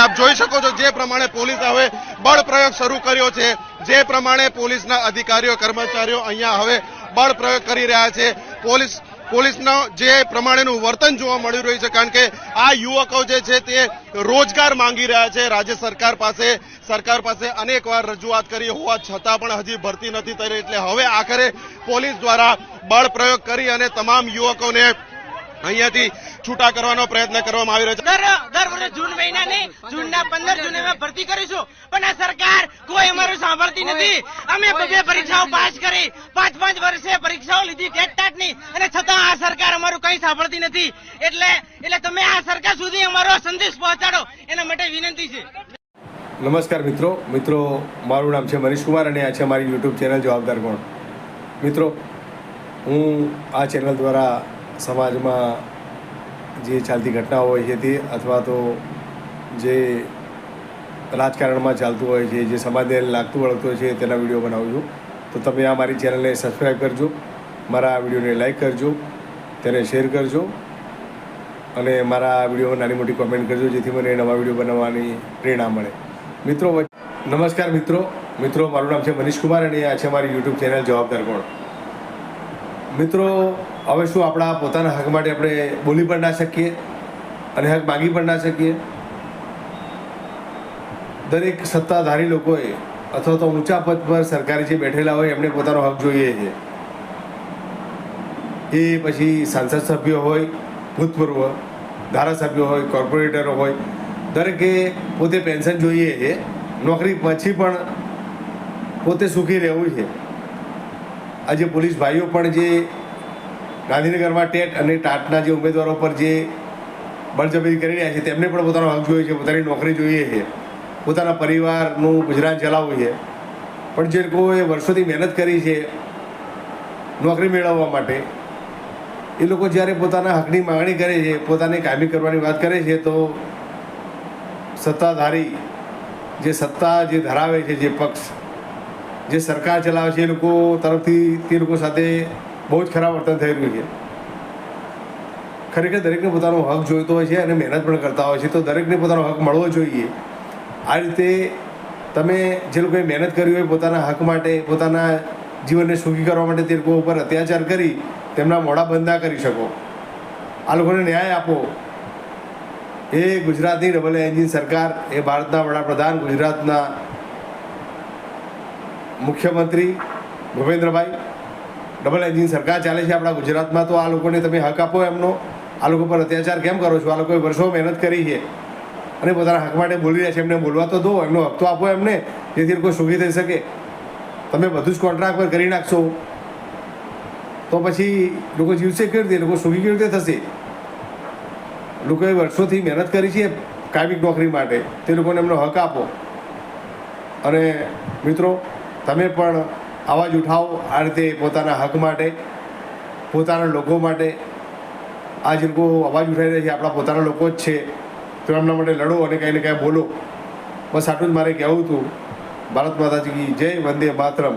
આપ જોઈ શકો છો જે પ્રમાણે પોલીસ હવે બળ પ્રયોગ શરૂ કર્યો છે. જે પ્રમાણે પોલીસના અધિકારીઓ, કર્મચારીઓ અહીંયા હવે બળ પ્રયોગ કરી રહ્યા છે. પોલીસ, પોલીસનો જે પ્રમાણેનું વર્તન જોવા મળી રહ્યું છે, કારણ કે આ યુવકો જે છે તે રોજગાર માંગી રહ્યા છે. રાજ્ય સરકાર પાસે સરકાર પાસે અનેક વાર રજૂઆત કરી, હોવા છતાં પણ હજી ભરતી નથી થઈ એટલે હવે આખરે પોલીસ દ્વારા બળ પ્રયોગ કરી અને તમામ યુવકોને અહીંયાથી છૂટા કરવાનો પ્રયત્ન કરવામાં આવી રહ્યો છે. દર દર વર્ષે જૂન મહિનાની જૂનના પંદર જૂને અમે ભરતી કરીશું. પણ આ સરકાર કોઈ અમારું સાંભળતી નથી. અમે બે પરીક્ષાઓ પાસ કરી. પાંચ પાંચ વર્ષે પરીક્ષાઓ લીધી ટેટ ટાટની અને છતાં આ સરકાર અમારું કંઈ સાંભળતી નથી. એટલે એટલે તમે આ સરકાર સુધી અમારો સંદેશ પહોંચાડો. એના માટે વિનંતી છે. નમસ્કાર મિત્રો. મિત્રો મારું નામ છે મનીષ કુમાર અને આ છે મારી યુટ્યુબ ચેનલ જવાબદાર કોણ? મિત્રો હું આ ચેનલ દ્વારા સમાજમાં જે ચાલતી ઘટનાઓ હોય છે તે અથવા તો જે રાજકારણમાં ચાલતું હોય છે, જે સમાજને લાગતું વળગતું હોય છે, તેના વીડિયો બનાવું છું. તો તમે આ મારી ચેનલને સબસ્ક્રાઈબ કરજો, મારા આ વિડીયોને લાઈક કરજો, તેને શેર કરજો અને મારા વિડીયોમાં નાની મોટી કોમેન્ટ કરજો, જેથી મને નવા વીડિયો બનાવવાની પ્રેરણા મળે. મિત્રો નમસ્કાર મિત્રો. મિત્રો, મારું નામ છે મનીષ કુમાર અને આ છે મારી યુટ્યુબ ચેનલ જવાબદાર કોણ? મિત્રો, હવે શું આપણા પોતાના હક માટે આપણે બોલી પણ ના શકીએ અને હક માગી પણ ના શકીએ? દરેક સત્તાધારી લોકોએ અથવા તો ઊંચા પદ પર સરકારી જે બેઠેલા હોય એમને પોતાનો હક જોઈએ છે. એ પછી સાંસદ સભ્યો હોય, ભૂતપૂર્વ ધારાસભ્યો હોય, કોર્પોરેટરો હોય, દરેકે પોતે પેન્શન જોઈએ છે. નોકરી પછી પણ પોતે સુખી રહેવું છે. આજે પોલીસ ભાઈઓ પણ જે ગાંધીનગરમાં ટેટ અને ટાટના જે ઉમેદવારો પર જે બળજબરી કરી રહ્યા છે, તેમને પણ પોતાનો હક જોઈએ છે, પોતાની નોકરી જોઈએ છે, પોતાના પરિવારનું ગુજરાન ચલાવવું છે. પણ જે લોકોએ વર્ષોથી મહેનત કરી છે નોકરી મેળવવા માટે, એ લોકો જ્યારે પોતાના હકની માગણી કરે છે, પોતાને કાયમી કરવાની વાત કરે છે, તો સત્તાધારી જે સત્તા જે ધરાવે છે, જે પક્ષ જે સરકાર ચલાવે છે એ લોકો તરફથી તે લોકો સાથે બહુ જ ખરાબ વર્તન થઈ રહ્યું છે. ખરેખર દરેકને પોતાનો હક જોઈતો હોય છે અને મહેનત પણ કરતા હોય છે. તો દરેકને પોતાનો હક મળવો જોઈએ. આ રીતે તમે જે લોકોએ મહેનત કરી હોય પોતાના હક માટે, પોતાના જીવનને સુખી કરવા માટે તે લોકો ઉપર અત્યાચાર કરી તેમના મોડા બંધ કરી શકો. આ લોકોને ન્યાય આપો. એ ગુજરાતની ડબલ એન્જિન સરકાર, એ ભારતના વડાપ્રધાન ગુજરાતના મુખ્યમંત્રી ભૂપેન્દ્રભાઈ ડબલ એન્જિન સરકાર ચાલે છે આપણા ગુજરાતમાં, તો આ લોકોને તમે હક આપો એમનો. આ લોકો પર અત્યાચાર કેમ કરો છો? આ લોકોએ વર્ષો મહેનત કરી છે અને પોતાના હક માટે બોલી રહ્યા છે. એમને બોલવા તો દો એમનો હક તો આપો એમને, જેથી લોકો સુખી થઈ શકે. તમે બધું જ કોન્ટ્રાક્ટ પર કરી નાખશો. તો પછી લોકો જીવશે કેવી રીતે? લોકો સુખી કેવી રીતે થશે? લોકોએ વર્ષોથી મહેનત કરી છે કાયમિક નોકરી માટે. તે લોકોને એમનો હક આપો. અને મિત્રો તમે પણ અવાજ ઉઠાવો આ રીતે પોતાના હક માટે, પોતાના લોકો માટે. આ જે લોકો અવાજ ઉઠાવી રહ્યા છે, આપણા પોતાના લોકો જ છે. તો એમના માટે લડો અને કંઈ ને કાંઈ બોલો. બસ આટલું જ મારે કહેવું હતું. ભારત માતાજી જય વંદે માતરમ.